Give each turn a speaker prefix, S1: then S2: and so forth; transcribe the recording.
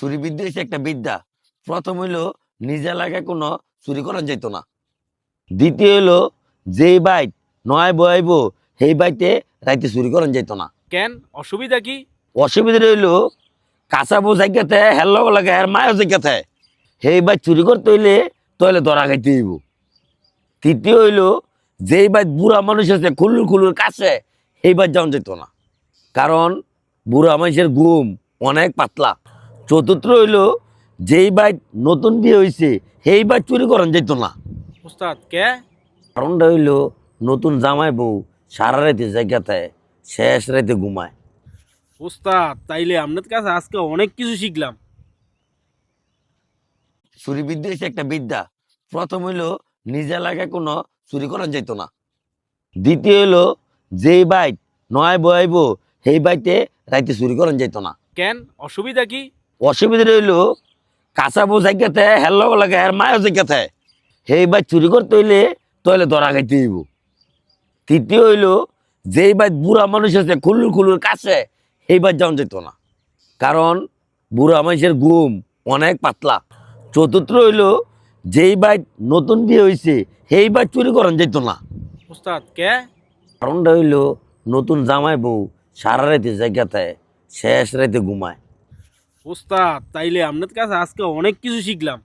S1: চুরি বিদ্যা হচ্ছে একটা বিদ্যা। প্রথম হইল নিজ এলাকায় কোনো চুরি করা যেত না। দ্বিতীয় হইল যেই বাইট নয় বয়াইব সেই বাইতে রাইতে চুরি করা যেত না।
S2: কেন? অসুবিধা কি?
S1: অসুবিধা রইল কাঁচা বউ জায়গাতে হের লগ লাগে হের মায়ের জায়গাতে সেই বাইট চুরি করতে হইলে তাহলে ধরা খাইতে হইব। তৃতীয় হইল যেই বাইট বুড়া মানুষ আছে খুলুর খুলুর কাছে সেই বাইট যাওয়া যেত না। কারণ বুড়া মানুষের ঘুম অনেক পাতলা। চতুর্থ হইল যেই বাইক নতুন বিয়ে হয়েছে সেই বাইক চুরি করান যেত না।
S2: উস্তাদ কে?
S1: কারণটা হইল নতুন জামাই বউ সারা রাতে জায়গাতে শেষ রাতে ঘুমায়।
S2: উস্তাদ তাইলে আপনার কাছে আজকে অনেক কিছু শিখলাম।
S1: চুরি বিদ্যা হচ্ছে একটা বিদ্যা। প্রথম হইল নিজ এলাকায় কোনো চুরি করা যেত না। দ্বিতীয় হইল যেই বাইট নয় বয়াইব সেই বাইতে রাইতে চুরি করা যেত না।
S2: কেন? অসুবিধা কি?
S1: অসুবিধা রইল কাঁচা বউ জায়গাতে হের লগ লাগে হের মায়ের জায়গাতে। সেই বাইট চুরি করতে হইলে তাহলে ধরা খাইতে হইব। তৃতীয় হইল যেই বাইট বুড়া মানুষ আছে খুলুর খুলুর কাছে সেই বাইট যাওয়া যেত না। কারণ বুড়া মানুষের গুম অনেক পাতলা। চতুর্থ হইল যেই বাইট নতুন বিয়ে হয়েছে সেই বাইট চুরি করান যেত না।
S2: উস্তাদ কে?
S1: কারণটা হইল নতুন জামাই বউ সারা রাতে জায়গাতে শেষ রাতে ঘুমায়।
S2: উস্তাদ তাইলে আপনার কাছে আজকে অনেক কিছু শিখলাম।